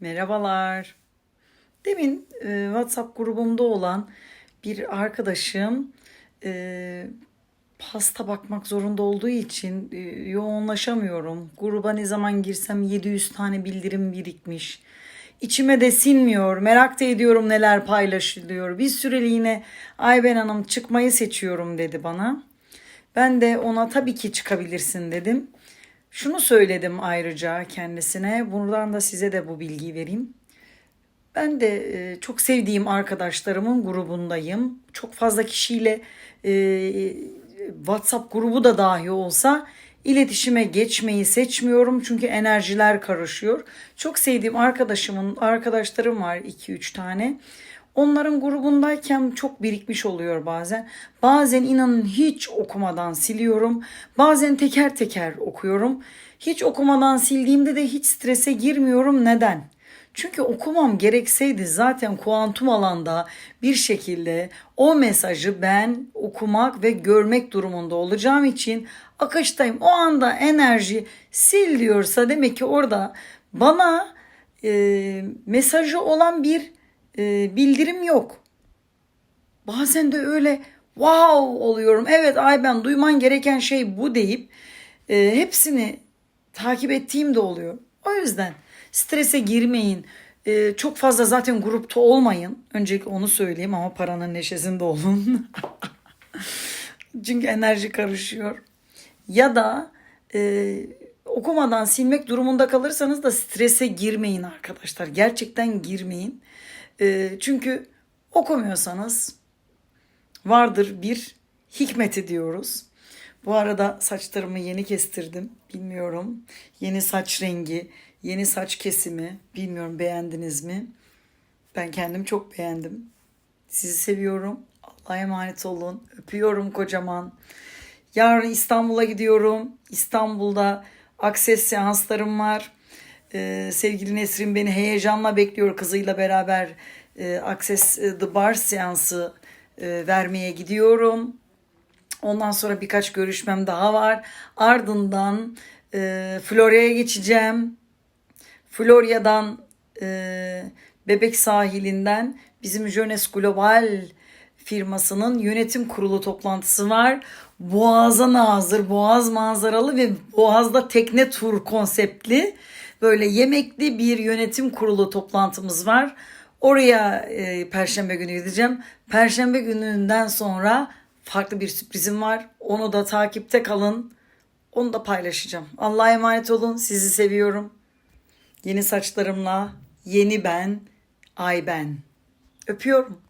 Merhabalar. Demin e, WhatsApp grubumda olan bir arkadaşım e, pasta bakmak zorunda olduğu için e, yoğunlaşamıyorum. Gruba ne zaman girsem 700 tane bildirim birikmiş. İçime de sinmiyor. Merak da ediyorum neler paylaşılıyor. Bir süreliğine Ayben Hanım çıkmayı seçiyorum dedi bana. Ben de ona tabii ki çıkabilirsin dedim. Şunu söyledim ayrıca kendisine. Buradan da size de bu bilgiyi vereyim. Ben de e, çok sevdiğim arkadaşlarımın grubundayım. Çok fazla kişiyle e, WhatsApp grubu da dahi olsa iletişime geçmeyi seçmiyorum çünkü enerjiler karışıyor. Çok sevdiğim arkadaşımın arkadaşlarım var 2-3 tane. Onların grubundayken çok birikmiş oluyor bazen. Bazen inanın hiç okumadan siliyorum. Bazen teker teker okuyorum. Hiç okumadan sildiğimde de hiç strese girmiyorum. Neden? Çünkü okumam gerekseydi zaten kuantum alanda bir şekilde o mesajı ben okumak ve görmek durumunda olacağım için akıştayım. O anda enerji sil diyorsa demek ki orada bana e, mesajı olan bir e, bildirim yok. Bazen de öyle wow oluyorum. Evet ay ben duyman gereken şey bu deyip e, hepsini takip ettiğim de oluyor. O yüzden strese girmeyin. E, çok fazla zaten grupta olmayın. Öncelikle onu söyleyeyim ama paranın neşesinde olun. Çünkü enerji karışıyor. Ya da e, okumadan silmek durumunda kalırsanız da strese girmeyin arkadaşlar. Gerçekten girmeyin. E, çünkü okumuyorsanız vardır bir hikmeti diyoruz. Bu arada saçlarımı yeni kestirdim. Bilmiyorum. Yeni saç rengi, yeni saç kesimi. Bilmiyorum beğendiniz mi? Ben kendim çok beğendim. Sizi seviyorum. Allah'a emanet olun. Öpüyorum kocaman. Yarın İstanbul'a gidiyorum. İstanbul'da akses seanslarım var. Ee, sevgili Nesrin beni heyecanla bekliyor kızıyla beraber e, Access The Bar seansı e, vermeye gidiyorum. Ondan sonra birkaç görüşmem daha var. Ardından e, Florya'ya geçeceğim. Florya'dan e, Bebek sahilinden bizim Jönes Global firmasının yönetim kurulu toplantısı var. Boğaz'a nazır, Boğaz manzaralı ve Boğaz'da tekne tur konseptli böyle yemekli bir yönetim kurulu toplantımız var. Oraya e, Perşembe günü gideceğim. Perşembe gününden sonra farklı bir sürprizim var. Onu da takipte kalın. Onu da paylaşacağım. Allah'a emanet olun. Sizi seviyorum. Yeni saçlarımla, yeni ben, ay ben. Öpüyorum.